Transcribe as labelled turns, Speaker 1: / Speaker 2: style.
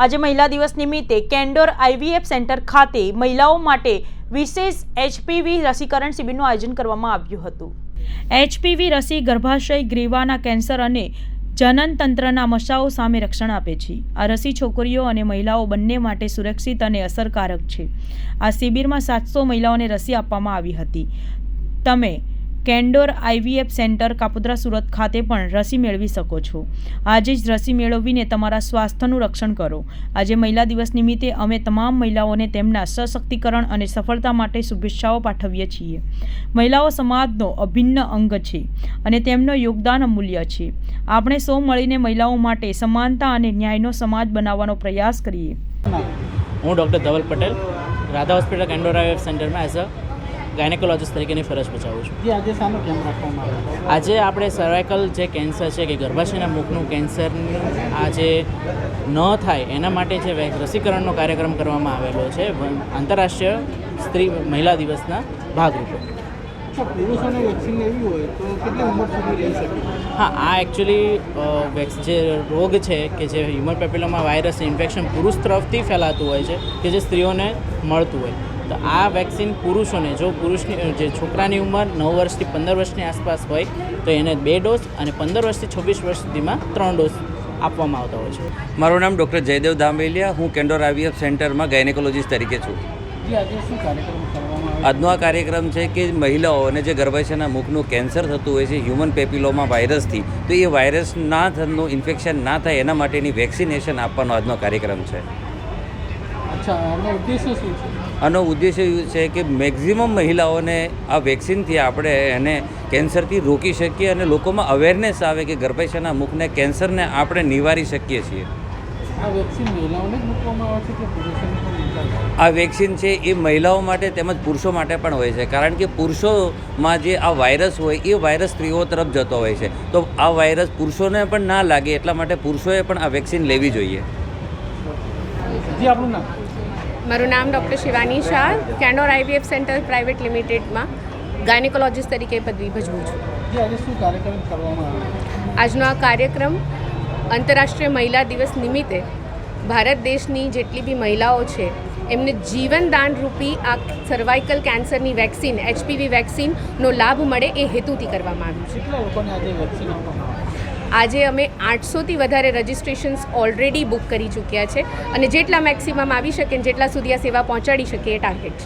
Speaker 1: આજે મહિલા દિવસ નિમિત્તે કેન્ડોર આઈવીએફ સેન્ટર ખાતે મહિલાઓ માટે વિશેષ એચપીવી રસીકરણ શિબિરનું આયોજન કરવામાં આવ્યું હતું. એચપીવી રસી ગર્ભાશય ગ્રીવાના કેન્સર અને જનન તંત્રના મશાઓ સામે રક્ષણ આપે છે. આ રસી છોકરીઓ અને મહિલાઓ બંને માટે સુરક્ષિત અને અસરકારક છે. આ શિબિરમાં સાતસો મહિલાઓને રસી આપવામાં આવી હતી. તમે Candor IVF centre Kapodra Surat ખાતે પણ રસી મેળવી શકો છો. આજે જ રસી મેળવીને તમારા સ્વાસ્થ્યનું રક્ષણ કરો. આજે મહિલા દિવસ નિમિત્તે અમે તમામ મહિલાઓને તેમના સશક્તિકરણ અને સફળતા માટે શુભેચ્છાઓ પાઠવીએ છીએ. મહિલાઓ સમાજનો અભિન્ન અંગ છે અને તેમનું યોગદાન અમૂલ્ય છે. આપણે સૌ મળીને મહિલાઓ માટે સમાનતા અને ન્યાયનો સમાજ બનાવવાનો પ્રયાસ કરીએ.
Speaker 2: હું ડૉક્ટર ધવલ પટેલ. રાધા હોસ્પિટલ કેન્ડોરા વેબ સેન્ટરમાં એઝ અ ગાયનેકોલોજીસ્ટ તરીકેની ફરજ બજાવું છું.
Speaker 3: આજે સામે કેમ્પ રાખવામાં આવ્યો
Speaker 2: આજે આપણે સર્વાઇકલ જે કેન્સર છે કે ગર્ભાશયના મુખનું કેન્સરનું આજે ન થાય એના માટે જે રસીકરણનો કાર્યક્રમ કરવામાં આવેલો છે આંતરરાષ્ટ્રીય સ્ત્રી મહિલા દિવસના ભાગરૂપે. હા આ એકચ્યુઅલી જે રોગ છે કે જે હ્યુમન પેપિલોમાં વાયરસ ઇન્ફેક્શન પુરુષ તરફથી ફેલાતું હોય છે કે જે સ્ત્રીઓને મળતું હોય. તો આ વેક્સિન પુરુષોને જો પુરુષની જે છોકરાની ઉંમર નવ વર્ષથી પંદર વર્ષની આસપાસ હોય તો એને બે ડોઝ અને પંદર વર્ષથી છવ્વીસ વર્ષ સુધીમાં ત્રણ ડોઝ આપવામાં આવતા હોય છે.
Speaker 4: મારું નામ ડૉક્ટર જયદેવ દાંબેલિયા હું કેન્ડોર આઈવીએફ સેન્ટરમાં ગાયનેકોલોજીસ્ટ તરીકે છું.
Speaker 3: શું કાર્યક્રમ
Speaker 4: આજનો આ કાર્યક્રમ છે કે મહિલાઓને જે ગર્ભાશયના મુખનું કેન્સર થતું હોય છે હ્યુમન પેપિલોમા વાયરસથી તો એ વાયરસ ના થનું ઇન્ફેક્શન ના થાય એના માટેની વેક્સિનેશન આપવાનો આજનો કાર્યક્રમ છે.
Speaker 3: આનો ઉદ્દેશ્ય એવું છે?
Speaker 4: એ છે કે મેક્ઝિમમ મહિલાઓને આ વેક્સિનથી આપણે એને કેન્સરથી રોકી શકીએ અને લોકોમાં અવેરનેસ આવે કે ગર્ભાશયના મુખને કેન્સરને આપણે નિવારી શકીએ છીએ.
Speaker 3: આ વેક્સિન છે
Speaker 4: એ મહિલાઓ માટે તેમજ પુરુષો માટે પણ હોય છે. કારણ કે પુરુષોમાં જે આ વાયરસ હોય એ વાયરસ સ્ત્રીઓ તરફ જતો હોય છે. તો આ વાયરસ પુરુષોને પણ ના લાગે એટલા માટે પુરુષોએ પણ આ વેક્સિન લેવી જોઈએ.
Speaker 3: જી આપણું નામ?
Speaker 5: મારું નામ doctor Shivani Shah Candor IVF centre private લિમિટેડમાં gynaecologist તરીકે પદવી ભજવું છું. આજનો આ કાર્યક્રમ આંતરરાષ્ટ્રીય મહિલા દિવસ નિમિત્તે ભારત દેશની જેટલી બી મહિલાઓ છે એમને જીવનદાન રૂપી આ સર્વાઇકલ કેન્સરની વેક્સિન એચપીવી વેક્સિનનો લાભ મળે એ હેતુથી કરવામાં આવ્યું છે?
Speaker 3: આજે
Speaker 5: અમે આઠસોથી વધારે રજિસ્ટ્રેશન્સ ઓલરેડી બુક કરી ચૂક્યા છે અને જેટલા મેક્સિમમ આવી શકે જેટલા સુધી આ સેવા પહોંચાડી શકીએ એ ટાર્ગેટ